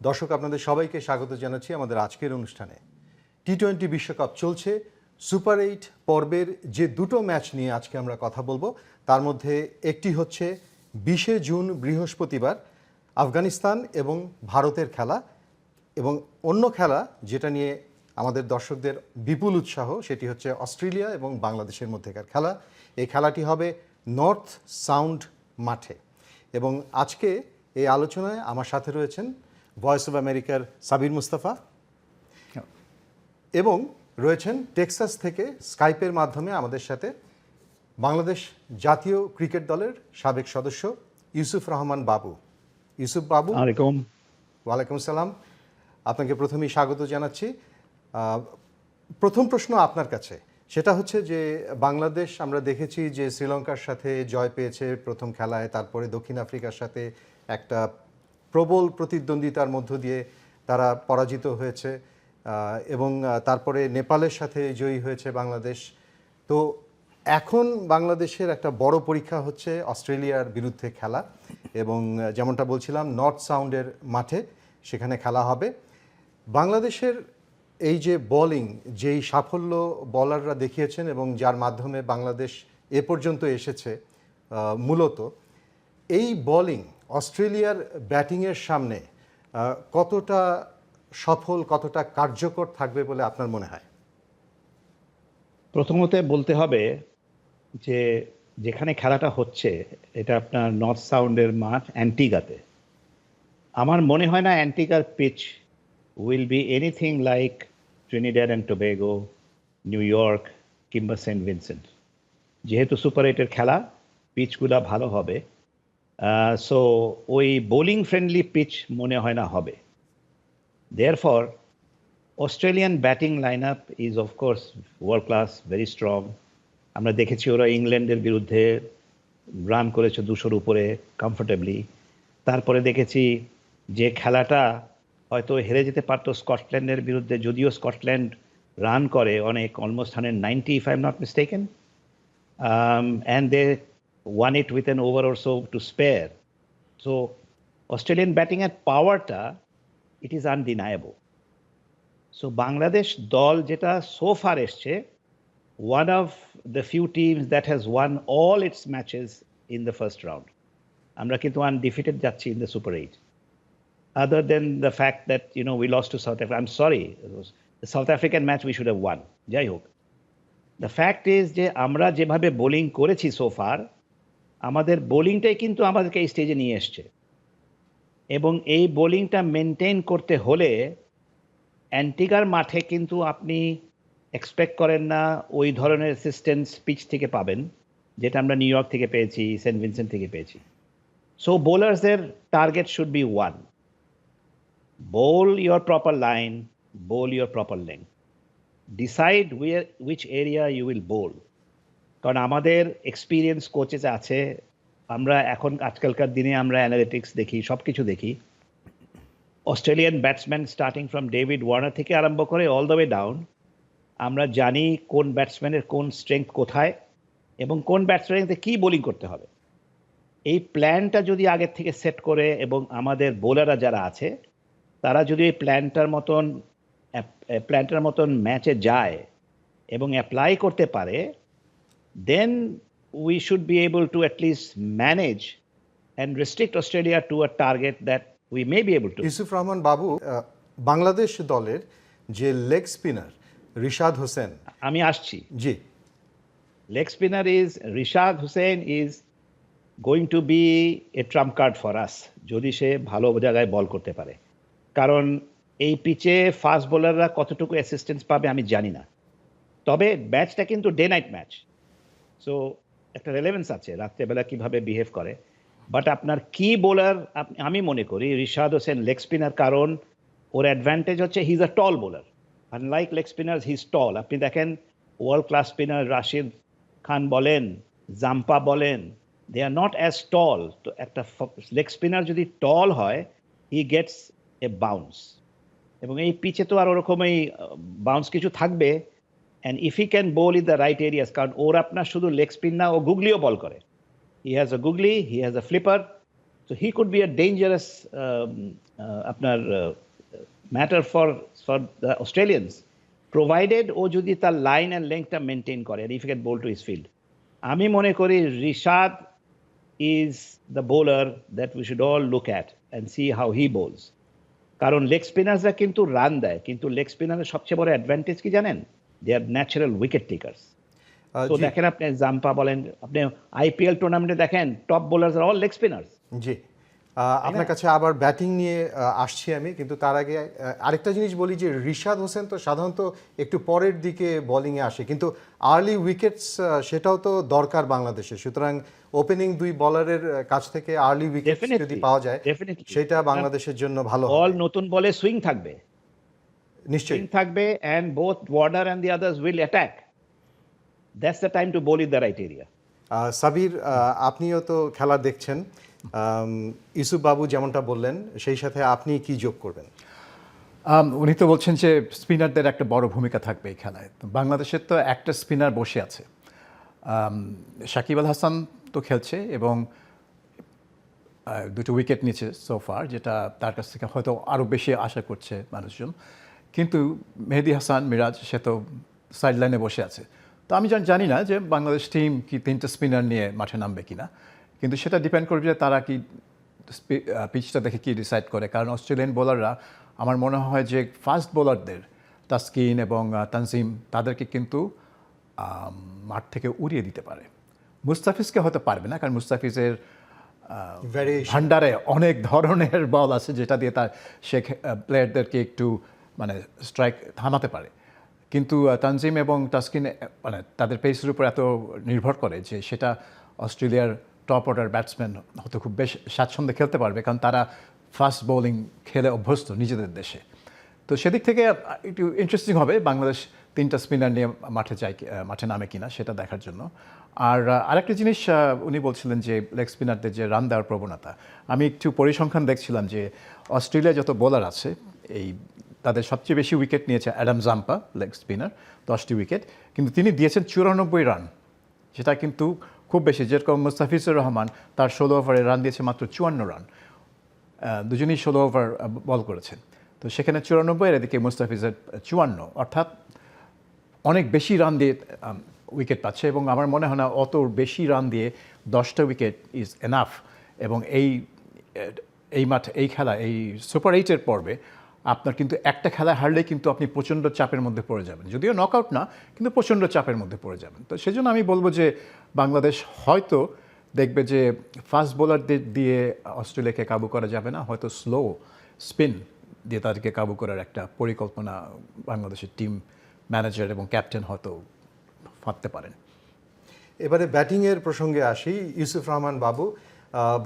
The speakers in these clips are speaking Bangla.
দর্শক, আপনাদের সবাইকে স্বাগত জানাচ্ছি আমাদের আজকের অনুষ্ঠানে। টি টোয়েন্টি বিশ্বকাপ চলছে। সুপার এইট পর্বের যে দুটো ম্যাচ নিয়ে আজকে আমরা কথা বলব, তার মধ্যে একটি হচ্ছে বিশে জুন বৃহস্পতিবার আফগানিস্তান এবং ভারতের খেলা এবং অন্য খেলা যেটা নিয়ে আমাদের দর্শকদের বিপুল উৎসাহ, সেটি হচ্ছে অস্ট্রেলিয়া এবং বাংলাদেশের মধ্যেকার খেলা। এই খেলাটি হবে নর্থ সাউন্ড মাঠে। এবং আজকে এই আলোচনায় আমার সাথে রয়েছেন ভয়েস অফ আমেরিকার সাবির মুস্তাফা। এবং রয়েছেন টেক্সাস থেকে স্কাইপের মাধ্যমে আমাদের সাথে বাংলাদেশ জাতীয় ক্রিকেট দলের সাবেক সদস্য ইউসুফ রহমান বাবু। ইউসুফ বাবু ওয়ালাইকুম সালাম। আপনাকে প্রথমেই স্বাগত জানাচ্ছি। প্রথম প্রশ্ন আপনার কাছে। সেটা হচ্ছে যে বাংলাদেশ আমরা দেখেছি যে শ্রীলঙ্কার সাথে জয় পেয়েছে প্রথম খেলায় তারপরে দক্ষিণ আফ্রিকার সাথে একটা প্রবল প্রতিদ্বন্দ্বিতার মধ্য দিয়ে তারা পরাজিত হয়েছে এবং তারপরে নেপালের সাথে জয়ী হয়েছে বাংলাদেশ। তো এখন বাংলাদেশের একটা বড় পরীক্ষা হচ্ছে অস্ট্রেলিয়ার বিরুদ্ধে খেলা এবং যেমনটা বলছিলাম, নর্থ সাউন্ডের মাঠে সেখানে খেলা হবে। বাংলাদেশের এই যে বোলিং, যেই সাফল্য বলাররা দেখিয়েছেন এবং যার মাধ্যমে বাংলাদেশ এ পর্যন্ত এসেছে মূলত, এই বোলিং অস্ট্রেলিয়ার ব্যাটিংয়ের সামনে কতটা সফল, কতটা কার্যকর থাকবে বলে আপনার মনে হয়? প্রথমত বলতে হবে যে যেখানে খেলাটা হচ্ছে, এটা আপনার নর্থ সাউন্ডের মাঠ অ্যান্টিগাতে আমার মনে হয় না অ্যান্টিগার pitch will be anything like Trinidad and Tobago New York কিংবা সেন্ট ভিনসেন্ট যেহেতু সুপার এইটের খেলা পিচগুলা ভালো হবে। সো ওই বোলিং ফ্রেন্ডলি পিচ মনে হয় না হবে। Therefore Australian batting line up is of course world class very strong আমরা দেখেছি ওরা ইংল্যান্ডের বিরুদ্ধে রান করেছে দুশোর উপরে কমফোর্টেবলি তারপরে দেখেছি যে খেলাটা হয়তো হেরে যেতে পারতো স্কটল্যান্ডের বিরুদ্ধে যদিও স্কটল্যান্ড রান করে অনেক almost hundred ninety if I am not mistaken um, and won it with an over or so to spare. So Australian batting at powerটা it is undeniable. So Bangladesh দল যেটা so far এসছে one of the few teams that has won all its matches in the first round. আমরা কিন্তু undefeated যাচ্ছি in the Super 8. Other than the fact that you know we lost to South Africa, I'm sorry, the South African match we should have won. যাই হোক দ্য ফ্যাক্ট ইজ যে আমরা যেভাবে বোলিং করেছি সোফার আমাদের বোলিংটাই কিন্তু আমাদেরকে এই স্টেজে নিয়ে এসছে। এবং এই বোলিংটা মেনটেন করতে হলে অ্যান্টিগার মাঠে কিন্তু আপনি এক্সপেক্ট করেন না ওই ধরনের অ্যাসিস্ট্যান্স পিচ থেকে পাবেন, যেটা আমরা নিউ ইয়র্ক থেকে পেয়েছি, সেন্ট ভিনসেন্ট থেকে পেয়েছি। So বোলার্সের target should be one bowl your proper line bowl your proper length decide where which area you will bowl কারণ আমাদের এক্সপিরিয়েন্স কোচেস আছে। আমরা এখন আজকালকার দিনে আমরা অ্যানালিটিক্স দেখি সব কিছু দেখি। Australian batsman starting from David Warner থেকে আরম্ভ করে অল দ্য ওয়ে ডাউন আমরা জানি কোন ব্যাটসম্যানের কোন স্ট্রেংথ কোথায় এবং কোন ব্যাটসম্যানকে কী বোলিং করতে হবে। এই প্ল্যানটা যদি আগের থেকে সেট করে এবং আমাদের বোলাররা যারা আছে, তারা যদি এই প্ল্যানটার মতন প্ল্যানটার মতন ম্যাচে যায় এবং অ্যাপ্লাই করতে পারে then we should be able to at least manage and restrict Australia to a target that we may be able to Yusuf Rahman Babu ah, Bangladesh দলের যে লেগ স্পিনার রিশাদ হোসেন। আমি আসছি। জি। Leg spinner is Rishad Hossain is going to be a trump card for us যদি সে ভালো জায়গায় বল করতে পারে। কারণ এই পিচে ফাস্ট বোলাররা কতটুকু অ্যাসিস্ট্যান্স পাবে আমি জানি না। তবে ম্যাচটা কিন্তু ডে নাইট ম্যাচ সো একটা রেলেভেন্স আছে, রাত্রেবেলা কীভাবে বিহেভ করে। বাট আপনার কি বোলার আমি মনে করি রিশাদ হোসেন লেগ স্পিনার কারণ ওর অ্যাডভান্টেজ হচ্ছে he is a tall bowler unlike leg spinner he is tall আপনি দেখেন world class spinner Rashid Khan বলেন, জাম্পা বলেন দে আর নট অ্যাজ টল তো একটা লেগ স্পিনার যদি টল হয় হি গেটস এ বাউন্স এবং এই পিচে তো আর ওরকম এই বাউন্স কিছু থাকবে and if he can bowl in the right areas কারণ ওর আপনার শুধু লেগ স্পিন না ও গুগলিও বল করে। He has a googly he has a flipper could be a dangerous um, uh, আপনার matter for for the Australians provided ও যদি তার লাইন অ্যান্ড লেংথটা মেনটেন করে if get ball to his field আমি মনে করি Rishad is the bowler that we should all look at and see how he bowls কারণ লেগ স্পিনার্সরা কিন্তু রান দেয় কিন্তু লেগ স্পিনারের সবচেয়ে বড় অ্যাডভান্টেজ কি জানেন? They are natural wicket takers তো দেখেন আপনি জাম্পা বলেন আপনি আইপিএল টুর্নামেন্টে দেখেন top bowlers are all leg spinners জি। আপনার কাছে আবার ব্যাটিং নিয়ে আসছি আমি কিন্তু তার আগে আরেকটা জিনিস বলি যে রিশাদ হোসেন তো সাধারণত একটু পরের দিকে বোলিংয়ে আসে কিন্তু আর্লি উইকেটস সেটাও তো দরকার বাংলাদেশে। সুতরাং ওপেনিং দুই বলারের কাছ থেকে আর্লি উইকেট যদি পাওয়া যায়. সেটা বাংলাদেশের জন্য ভালো। বল নতুন বলে সুইং থাকবে। নিশ্চয়ই। থাকবে and both Warner and the others will attack that's the time to bowl in the right area ah, Sabir আপনিও তো খেলা দেখছেন। আম, ইউসুফ বাবু যেমনটা বললেন সেই সাথে আপনি কি যোগ করবেন? উনি তো বলছেন যে স্পিনারদের একটা বড় ভূমিকা থাকবে এই খেলায়। তো বাংলাদেশের তো একটা স্পিনার বসে আছে। সাকিব আল হাসান তো খেলছে এবং দুটো উইকেট নিচ্ছে সোফার যেটা তার কাছ থেকে হয়তো আরও বেশি আশা করছে মানুষজন। কিন্তু মেহেদি হাসান মিরাজ সে তো সাইড লাইনে বসে আছে। তো আমি জান- জানি না যে বাংলাদেশ টিম কি তিনটে স্পিনার নিয়ে মাঠে নামবে কিনা। কিন্তু সেটা ডিপেন্ড করবে যে তারা কি পিচটা দেখে কি ডিসাইড করে। কারণ অস্ট্রেলিয়ান বোলাররা আমার মনে হয় যে ফাস্ট বোলারদের তাস্কিন এবং তানজিম তাদেরকে কিন্তু মাঠ থেকে উড়িয়ে দিতে পারে। মুস্তাফিজকে হয়তো পারবে না কারণ মুস্তাফিজের. ভান্ডারে অনেক ধরনের বল আছে যেটা দিয়ে তার সে প্লেয়ারদেরকে একটু মানে স্ট্রাইক থামাতে পারে। কিন্তু তানজিম এবং তাসকিন মানে তাদের পেসের উপর এত নির্ভর করে যে সেটা অস্ট্রেলিয়ার টপ অর্ডার ব্যাটসম্যান হয়তো খুব বেশ স্বাচ্ছন্দ্যে খেলতে পারবে, কারণ তারা ফাস্ট বোলিং খেলে অভ্যস্ত নিজেদের দেশে। তো সেদিক থেকে একটু ইন্টারেস্টিং হবে, বাংলাদেশ তিনটা স্পিনার নিয়ে মাঠে যায় মাঠে নামে কিনা সেটা দেখার জন্য। আর আরেকটা জিনিস উনি বলছিলেন যে লেগ স্পিনারদের যে রান দেওয়ার প্রবণতা। আমি একটু পরিসংখ্যান দেখছিলাম যে অস্ট্রেলিয়া যত বোলার আছে, এই তাদের সবচেয়ে বেশি উইকেট নিয়েছে অ্যাডাম জাম্পা লেগ স্পিনার দশটি উইকেট কিন্তু তিনি দিয়েছেন চুরানব্বই রান যেটা কিন্তু খুব বেশি। যেরকম মুস্তাফিজুর রহমান তার ষোলো ওভারে রান দিয়েছে মাত্র চুয়ান্ন রান দুজনেই ষোলো ওভার বল করেছেন। তো সেখানে চুরানব্বই এর এদিকে মুস্তাফিজের চুয়ান্ন। অর্থাৎ অনেক বেশি রান দিয়ে উইকেট পাচ্ছে এবং আমার মনে হয় না অত বেশি রান দিয়ে দশটা উইকেট ইজ এনাফ এবং এই এই মাঠ, এই খেলা, এই সুপার এইটের পর্বে আপনার কিন্তু একটা খেলা হারলে কিন্তু আপনি প্রচণ্ড চাপের মধ্যে পড়ে যাবেন। যদিও নকআউট না, কিন্তু প্রচণ্ড চাপের মধ্যে পড়ে যাবেন। তো সেজন্য আমি বলব যে বাংলাদেশ হয়তো দেখবে যে ফাস্ট বোলারদের দিয়ে অস্ট্রেলিয়াকে কাবু করা যাবে না, হয়তো স্লো স্পিন দিয়ে তাদেরকে কাবু করার একটা পরিকল্পনা বাংলাদেশের টিম ম্যানেজার এবং ক্যাপ্টেন হয়তো ফাঁদতে পারেন। এবারে ব্যাটিংয়ের প্রসঙ্গে আসি, ইউসুফ রহমান বাবু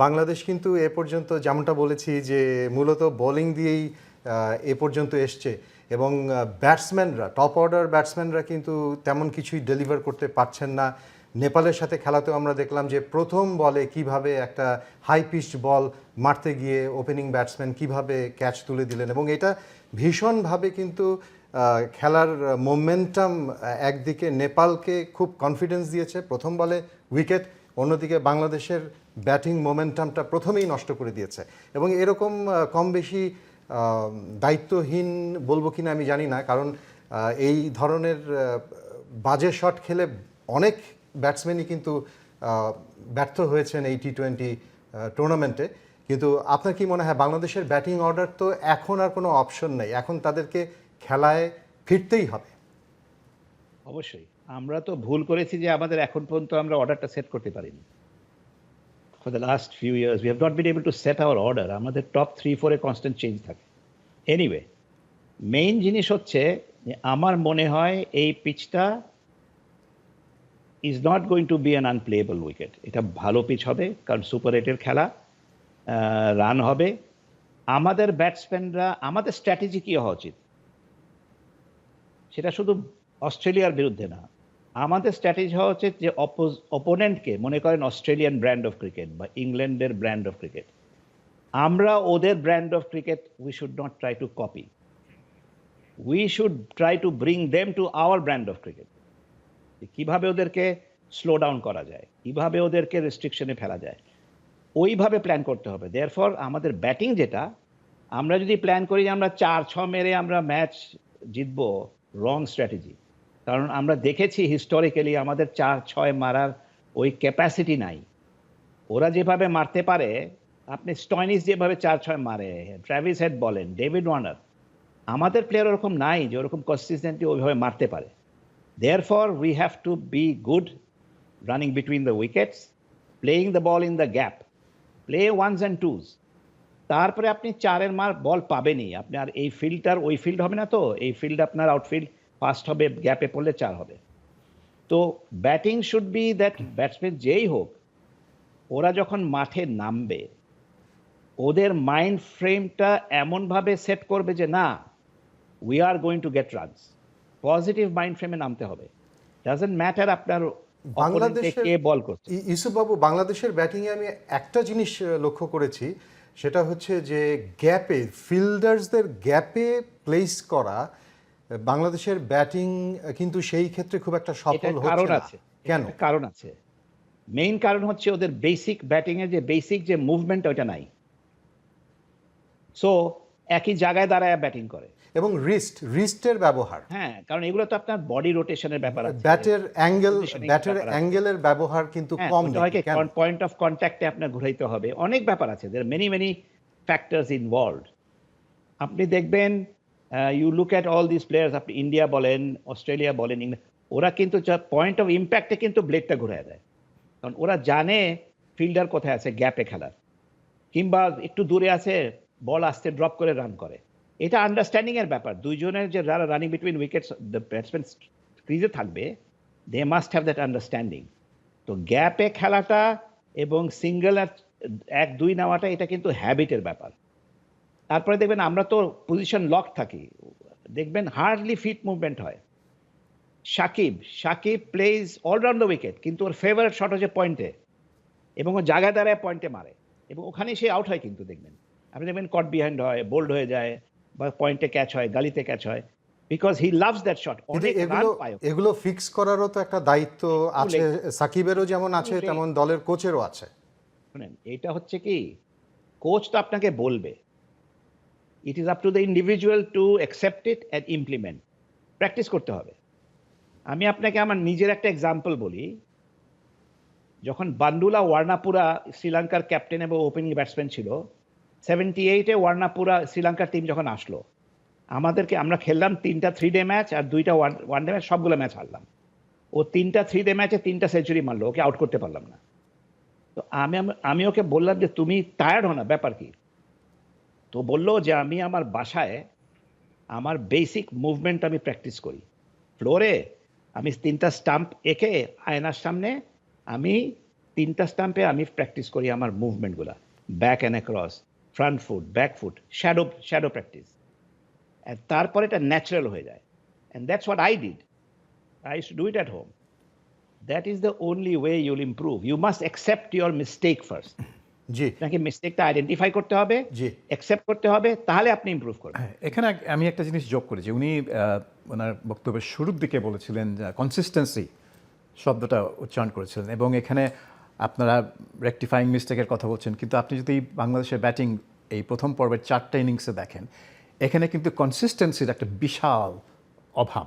বাংলাদেশ কিন্তু এ পর্যন্ত যেমনটা বলেছি যে মূলত বোলিং দিয়েই এ পর্যন্ত এসছে। এবং ব্যাটসম্যানরা টপ অর্ডার ব্যাটসম্যানরা কিন্তু তেমন কিছুই ডেলিভার করতে পারছেন না। নেপালের সাথে খেলাতেও আমরা দেখলাম যে প্রথম বলে কীভাবে একটা হাই পিচড বল মারতে গিয়ে ওপেনিং ব্যাটসম্যান কীভাবে ক্যাচ তুলে দিলেন। এবং এটা ভীষণভাবে কিন্তু খেলার মোমেন্টাম একদিকে নেপালকে খুব কনফিডেন্স দিয়েছে প্রথম বলে উইকেট অন্যদিকে বাংলাদেশের ব্যাটিং মোমেন্টামটা প্রথমেই নষ্ট করে দিয়েছে। এবং এরকম কম বেশি দায়িত্বহীন বলব কিনা আমি জানি না, কারণ এই ধরনের বাজে শট খেলে অনেক ব্যাটসম্যানই কিন্তু ব্যর্থ হয়েছেন এই টি টোয়েন্টি টুর্নামেন্টে কিন্তু আপনার কি মনে হয়, বাংলাদেশের ব্যাটিং অর্ডার তো এখন আর কোনো অপশন নেই, এখন তাদেরকে খেলায় ফিরতেই হবে? অবশ্যই। আমরা তো ভুল করেছি যে আমাদের এখন পর্যন্ত আমরা অর্ডারটা সেট করতে পারিনি। For the last few years we have not been able to set our order আমাদের টপ থ্রি ফোরে কনস্ট্যান্ট চেঞ্জ থাকে। এনিওয়ে মেইন জিনিস হচ্ছে যে আমার মনে হয় এই পিচটা is not going to be an unplayable wicket এটা ভালো পিচ হবে, কারণ সুপার এইটের খেলা রান হবে। আমাদের ব্যাটসম্যানরা আমাদের স্ট্র্যাটেজি কী হওয়া উচিত? সেটা শুধু অস্ট্রেলিয়ার বিরুদ্ধে না। আমাদের স্ট্র্যাটেজি হওয়া উচিত যে অপোনেন্টকে মনে করেন অস্ট্রেলিয়ান ব্র্যান্ড অফ ক্রিকেট বা ইংল্যান্ডের ব্র্যান্ড অফ ক্রিকেট আমরা ওদের brand of cricket we should not try to copy we should try to bring them to our brand of cricket কীভাবে ওদেরকে স্লো ডাউন করা যায়, কীভাবে ওদেরকে রেস্ট্রিকশনে ফেলা যায়, ওইভাবে প্ল্যান করতে হবে। দেয়ারফর আমাদের ব্যাটিং যেটা, আমরা যদি প্ল্যান করি যে আমরা চার ছ মেরে আমরা ম্যাচ জিতবো রং স্ট্র্যাটেজি কারণ আমরা দেখেছি হিস্টোরিক্যালি আমাদের চার, ছয় মারার ওই ক্যাপাসিটি নাই। ওরা যেভাবে মারতে পারে, আপনি স্টয়নিস যেভাবে চার, ছয় মারে ট্রাভিস হেড বলেন ডেভিড ওয়ার্নার আমাদের প্লেয়ার ওরকম নাই যে ওরকম কনসিস্টেন্টলি ওইভাবে মারতে পারে। Therefore we have to be good running between the wickets playing the ball in the gap play ones and twos তারপরে আপনি চারের মার বল পাবেনই। আপনার এই ফিল্ডটার, ওই ফিল্ড হবে না তো? এই ফিল্ড আপনার আউটফিল্ড ফার্স্ট হবে গ্যাপে পড়লে চার হবে। তো batting should be that batsman যেই হোক ওরা যখন মাঠে নামবে ওদের মাইন্ড ফ্রেমটা এমনভাবে সেট করবে যে না we are going to get runs positive mind ফ্রেমে নামতে হবে। ডাজেন্ট ম্যাটার আপনার কে বল করছে। ই- ইউসুফবাবু বাংলাদেশের ব্যাটিংয়ে আমি একটা জিনিস লক্ষ্য করেছি সেটা হচ্ছে যে গ্যাপে ফিল্ডার্সদের গ্যাপে প্লেস করা বাংলাদেশের ব্যাটিং কিন্তু সেই ক্ষেত্রে খুব একটা সফল কারণ হচ্ছে না। কেন? কারণ আছে। মেইন কারণ হচ্ছে ওদের বেসিক ব্যাটিং এর যে বেসিক যে মুভমেন্ট ওটা নাই। সো একই জায়গায় দাঁড়ায় ব্যাটিং করে। এবং রিস্ট রিস্টের ব্যবহার। হ্যাঁ কারণ এগুলো তো আপনার বডি রোটেশনের ব্যাপার আছে। ব্যাটের অ্যাঙ্গেল ব্যাটের অ্যাঙ্গেলের ব্যবহার কিন্তু হ্যাঁ কম হয়? পয়েন্ট অফ কন্ট্যাক্টে আপনার ঘুরাইতে হবে। অনেক ব্যাপার আছে। There many many factors involve আপনি দেখবেন you look at all this players আপনি ইন্ডিয়া বলেন অস্ট্রেলিয়া বলেন ওরা কিন্তু পয়েন্ট অফ ইম্প্যাক্টে কিন্তু ব্লেডটা ঘুরায় দেয়। কারণ ওরা জানে ফিল্ডার কোথায় আছে গ্যাপে খেলার। কিংবা একটু দূরে আছে বল আসতে ড্রপ করে রান করে। এটা আন্ডারস্ট্যান্ডিং এর ব্যাপার। দুইজনের যে যারা রানিং বিটুইন উইকেটস ব্যাটসম্যান ক্রিজে থাকবে they must have that understanding তো গ্যাপে খেলাটা এবং সিঙ্গেল এক দুই নেওয়াটা এটা কিন্তু হ্যাবিটের ব্যাপার। তারপরে দেখবেন আমরা তো পজিশন লক থাকি। দেখবেন হার্ডলি ফিট মুভমেন্ট হয়। Shakib Shakib plays all round the wicket কিন্তু ওর ফেভারিট শট হচ্ছে পয়েন্টে এবং ও জায়গায় দাঁড়ায় পয়েন্টে মারে। এবং ওখানেই সে আউট হয় কিন্তু দেখবেন। আপনি দেখবেন কট বিহাইন্ড হয় বোল্ড হয়ে যায় বা পয়েন্টে ক্যাচ হয় গালিতে ক্যাচ হয় because he loves that shot অনেক রান এগুলো পায় এগুলো ফিক্স করারও তো একটা দায়িত্ব আছে। সাকিবেরও যেমন আছে তেমন দলের কোচেরও আছে। শুনেন এটা হচ্ছে কি? কোচ তো আপনাকে বলবে। It is up to the individual to accept it and implement practice করতে হবে। আমি আপনাকে আমার নিজের একটা এক্সাম্পল বলি। যখন বান্ডুলা, ওয়ার্নাপুরা, শ্রীলঙ্কার ক্যাপ্টেন এবং ওপেনিং ব্যাটসম্যান ছিল সেভেন্টি এইটে ওয়ার্নাপুরা, শ্রীলঙ্কার টিম যখন আসলো, আমাদেরকে আমরা খেললাম তিনটা থ্রি ডে ম্যাচ আর দুইটা ওয়ান ওয়ান ডে ম্যাচ সবগুলো ম্যাচ হারলাম। ও তিনটা থ্রি ডে ম্যাচে তিনটা সেঞ্চুরি মারলো, ওকে আউট করতে পারলাম না। তো আমি আমি ওকে বললাম যে, তুমি টায়ার্ড হো না, ব্যাপার কি? তো বলল যে আমি আমার বাসায় আমার বেসিক মুভমেন্ট আমি প্র্যাকটিস করি। ফ্লোরে আমি তিনটা স্টাম্প এঁকে আয়নার সামনে আমি তিনটা স্টাম্পে আমি প্র্যাকটিস করি আমার মুভমেন্টগুলো back and across front foot back foot shadow shadow practice তারপরে এটা ন্যাচারাল হয়ে যায়। And that's what I did I is do it at home that is the only way you'll improve you must accept your mistake first জি। আপনাকে মিস্টেকটা আইডেন্টিফাই করতে হবে জি। অ্যাকসেপ্ট করতে হবে তাহলে আপনি ইমপ্রুভ করবেন। হ্যাঁ, এখানে আমি একটা জিনিস যোগ করি যে উনি ওনার বক্তব্যের শুরুর দিকে বলেছিলেন কনসিস্টেন্সি শব্দটা উচ্চারণ করেছিলেন এবং এখানে আপনারা রেকটিফাইং মিস্টেকের কথা বলছেন কিন্তু আপনি যদি বাংলাদেশের ব্যাটিং এই প্রথম পর্বের চারটা ইনিংসে দেখেন এখানে কিন্তু কনসিস্টেন্সির একটা বিশাল অভাব।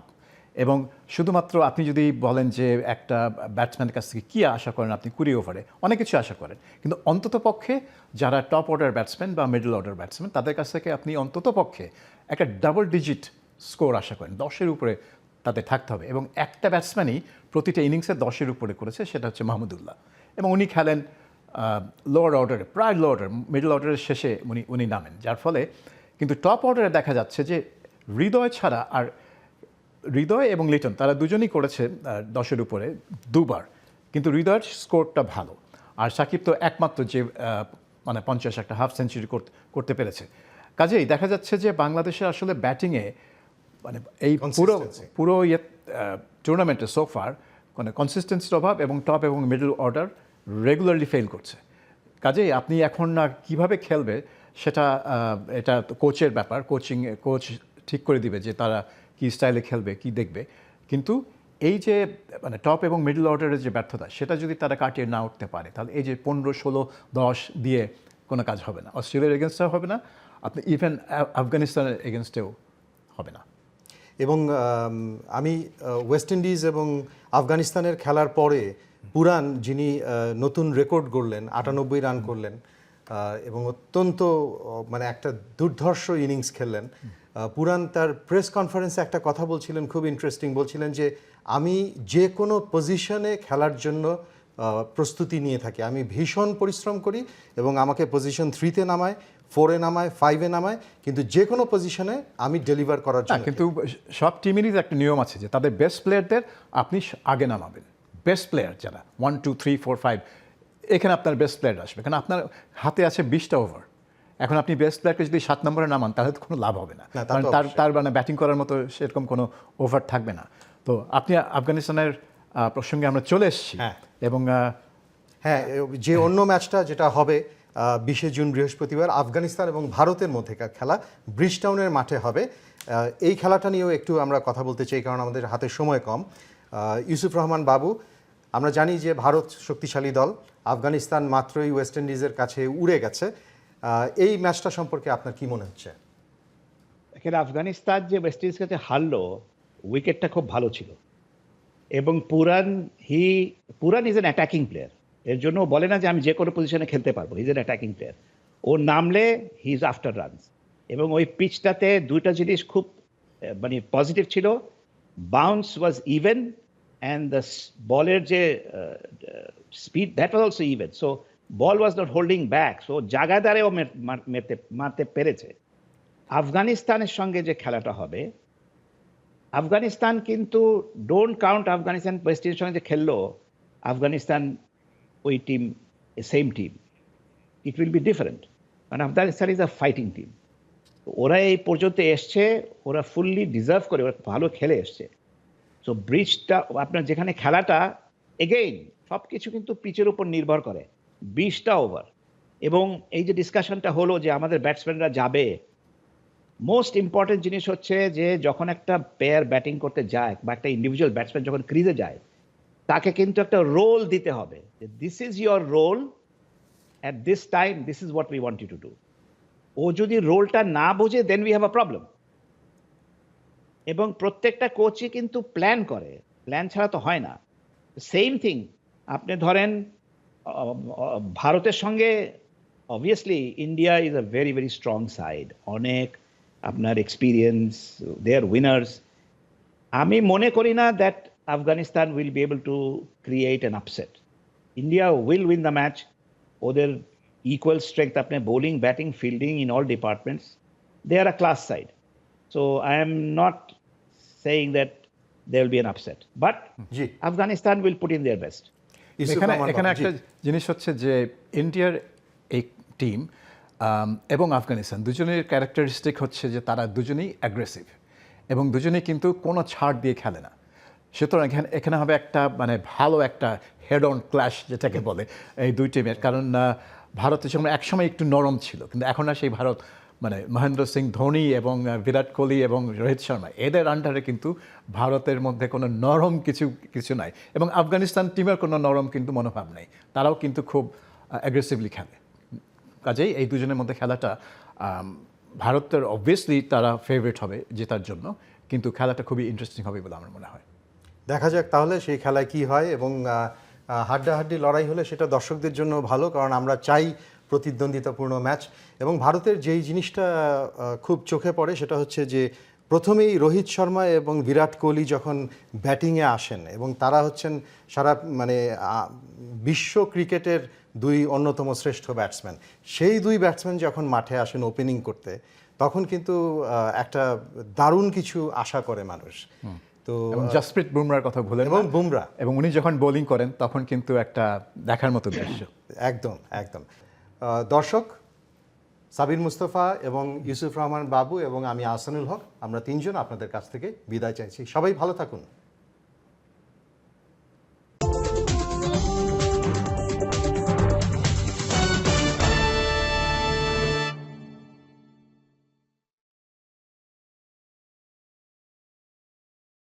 এবং শুধুমাত্র আপনি যদি বলেন যে একটা ব্যাটসম্যানের কাছ থেকে কী আশা করেন, আপনি কুড়ি ওভারে, অনেক কিছু আশা করেন। কিন্তু অন্তত পক্ষে যারা টপ অর্ডার ব্যাটসম্যান বা মিডল অর্ডার ব্যাটসম্যান তাদের কাছ থেকে আপনি অন্তত পক্ষে একটা ডাবল ডিজিট স্কোর আশা করেন। দশের উপরে তাদের থাকতে হবে এবং একটা ব্যাটসম্যানই প্রতিটা ইনিংসে দশের উপরে করেছে, সেটা হচ্ছে মাহমুদুল্লাহ এবং উনি খেলেন লোয়ার অর্ডারে প্রায় লো অর্ডার মিডল অর্ডারের শেষে উনি উনি নামেন। যার ফলে কিন্তু টপ অর্ডারে দেখা যাচ্ছে যে হৃদয় ছাড়া আর হৃদয় এবং লিটন তারা দুজনই করেছে দশের উপরে দুবার। কিন্তু হৃদয়ের স্কোরটা ভালো। আর সাকিব তো একমাত্র যে মানে পঞ্চাশ একটা হাফ সেঞ্চুরি করতে পেরেছে। কাজেই দেখা যাচ্ছে যে বাংলাদেশে আসলে ব্যাটিংয়ে মানে এই পুরো পুরো ইয়ে টুর্নামেন্টে সোফার মানে কনসিস্টেন্সির অভাব এবং টপ এবং মিডল অর্ডার রেগুলারলি ফেল করছে। কাজেই আপনি এখন না কীভাবে খেলবে সেটা এটা কোচের ব্যাপার। কোচিং কোচ ঠিক করে দিবে যে তারা কি স্টাইলে খেলবে, কি দেখবে। কিন্তু এই যে মানে টপ এবং মিডল অর্ডারের যে ব্যর্থতা, সেটা যদি তারা কাটিয়ে না উঠতে পারে, তাহলে এই যে পনেরো, ষোলো, দশ দিয়ে কোনো কাজ হবে না। অস্ট্রেলিয়ার এগেনস্টেও হবে না, আপনি ইভেন আফগানিস্তানের এগেনস্টেও হবে না। এবং, আমি ওয়েস্ট ইন্ডিজ এবং আফগানিস্তানের খেলার পরে পুরান যিনি নতুন রেকর্ড গড়লেন, আটানব্বই রান করলেন এবং অত্যন্ত মানে একটা দুর্ধর্ষ ইনিংস খেললেন পুরান তার প্রেস কনফারেন্সে একটা কথা বলছিলেন খুব ইন্টারেস্টিং বলছিলেন যে আমি যে কোনো পজিশনে খেলার জন্য প্রস্তুতি নিয়ে থাকি। আমি ভীষণ পরিশ্রম করি এবং আমাকে পজিশন থ্রিতে নামায় ফোরে নামায় ফাইভে নামায় কিন্তু যে কোনো পজিশনে আমি ডেলিভার করার জন্য কিন্তু সব টিমেরই একটা নিয়ম আছে যে তাদের বেস্ট প্লেয়ারদের আপনি আগে নামাবেন। বেস্ট প্লেয়ার যারা one two three four five এখানে আপনার বেস্ট প্লেয়ার আসবে। কারণ আপনার হাতে আছে বিশটা ওভার এখন আপনি বেস্ট প্লেয়ারকে যদি সাত নম্বরে নামান তাহলে তো কোনো লাভ হবে না। কারণ তার তার মানে ব্যাটিং করার মতো সেরকম কোনো ওভার থাকবে না। তো আপনি আফগানিস্তানের প্রসঙ্গে আমরা চলে এসেছি। হ্যাঁ। এবং হ্যাঁ যে অন্য ম্যাচটা যেটা হবে বিশে জুন বৃহস্পতিবার আফগানিস্তান এবং ভারতের মধ্যেকার খেলা ব্রিজটাউনের মাঠে হবে। এই খেলাটা নিয়েও একটু আমরা কথা বলতে চাই কারণ আমাদের হাতে সময় কম। ইউসুফ রহমান বাবু আমরা জানি যে ভারত শক্তিশালী দল আফগানিস্তান মাত্রই ওয়েস্ট ইন্ডিজের কাছে উড়ে গেছে। এই ম্যাচটা সম্পর্কে আপনার কি মনে হচ্ছে? এখানে আফগানিস্তান যে ওয়েস্ট ইন্ডিজ কাছে হারলো উইকেটটা খুব ভালো ছিল। এবং পুরান হি, পুরান ইজ এন অ্যাটাকিং প্লেয়ার এর জন্য বলে না যে আমি যে কোনো পজিশনে খেলতে পারব ইজ এন অ্যাটাকিং প্লেয়ার ও নামলে হি ইজ আফটার রানস এবং ওই পিচটাতে দুইটা জিনিস খুব মানে পজিটিভ ছিল। Bounce was even and the বলের যে speed that was also even so ball was not holding back so জাগাদারে ও মের- মেরতে মারতে পেরেছে। আফগানিস্তানের সঙ্গে যে খেলাটা হবে, আফগানিস্তান কিন্তু ডোন্ট কাউন্ট আফগানিস্তান ওয়েস্ট ইন্ডিজের সঙ্গে যে খেললো, আফগানিস্তান ওই team same team it will be different কারণ Afghanistan is a fighting team ওরা এই পর্যন্ত এসছে, ওরা ফুললি ডিজার্ভ করে, ওরা ভালো খেলে এসছে। সো ব্রিজটা আপনার যেখানে খেলাটা এগেইন সব কিছু কিন্তু পিচের উপর নির্ভর করে। বিশটা ওভার এবং এই যে ডিসকাশনটা হলো যে আমাদের ব্যাটসম্যানরা যাবে মোস্ট ইম্পর্টেন্ট জিনিস হচ্ছে যে যখন একটা প্লেয়ার ব্যাটিং করতে যায় বা একটা ইন্ডিভিজুয়াল ব্যাটসম্যান যখন ক্রিজে যায়, তাকে কিন্তু একটা রোল দিতে হবে যে this is your role at this time this is what we want you to do ও যদি রোলটা না বোঝে then we have a problem এবং প্রত্যেকটা কোচই কিন্তু প্ল্যান করে প্ল্যান ছাড়া তো হয় না। সেম থিং আপনি ধরেন ভারতের সঙ্গে obviously India is a very very strong side অনেক আপনার এক্সপিরিয়েন্স দেয়ার উইনার্স আমি মনে করি না that Afghanistan will be able to create an upset India will win the match ওদের ইকুয়াল স্ট্রেংথ আপনি bowling batting fielding in all departments they are a class side so I am not saying that they will be an upset but Afghanistan will put in their best এখানে এখানে একটা জিনিস হচ্ছে যে ইন্ডিয়ার এই টিম এবং আফগানিস্তান দুজনের ক্যারেক্টারিস্টিক হচ্ছে যে তারা দুজনেই অ্যাগ্রেসিভ এবং দুজনেই কিন্তু কোনো ছাড় দিয়ে খেলে না। সুতরাং এখানে এখানে হবে একটা মানে ভালো একটা হেড অন ক্ল্যাশ যেটাকে বলে এই দুই টিমের কারণ ভারতের সময় একসময় একটু নরম ছিল কিন্তু এখন আর সেই ভারত মানে মহেন্দ্র সিং ধোনি এবং বিরাট কোহলি এবং রোহিত শর্মা, এদের আন্ডারে কিন্তু ভারতের মধ্যে কোনো নরম কিছু কিছু নাই এবং আফগানিস্তান টিমের কোনো নরম কিন্তু মনোভাব নেই। তারাও কিন্তু খুব অ্যাগ্রেসিভলি খেলে। কাজেই এই দুজনের মধ্যে খেলাটা ভারতের অবভিয়াসলি তারা ফেভারিট হবে জেতার জন্য, কিন্তু খেলাটা খুবই ইন্টারেস্টিং হবে বলে আমার মনে হয়। দেখা যাক তাহলে সেই খেলায় কি হয় এবং হাড্ডাহাড্ডি লড়াই হলে সেটা দর্শকদের জন্য ভালো, কারণ আমরা চাই প্রতিদ্বন্দ্বিতাপূর্ণ ম্যাচ। এবং ভারতের যেই জিনিসটা খুব চোখে পড়ে সেটা হচ্ছে যে প্রথমেই রোহিত শর্মা এবং বিরাট কোহলি যখন ব্যাটিংয়ে আসেন এবং তারা হচ্ছেন সারা মানে বিশ্ব ক্রিকেটের দুই অন্যতম শ্রেষ্ঠ ব্যাটসম্যান। সেই দুই ব্যাটসম্যান যখন মাঠে আসেন ওপেনিং করতে তখন কিন্তু একটা দারুণ কিছু আশা করে মানুষ। তো জাসপ্রীত বুমরার কথা ভুলেন এবং। বুমরা। এবং উনি যখন বোলিং করেন তখন কিন্তু একটা দেখার মতো দৃশ্য। একদম একদম। দর্শক সাবির মুস্তফা এবং ইউসুফ রহমান বাবু এবং আমি আসানুল হক, আমরা তিনজন আপনাদের কাছ থেকে বিদায় চাইছি। সবাই ভালো থাকুন।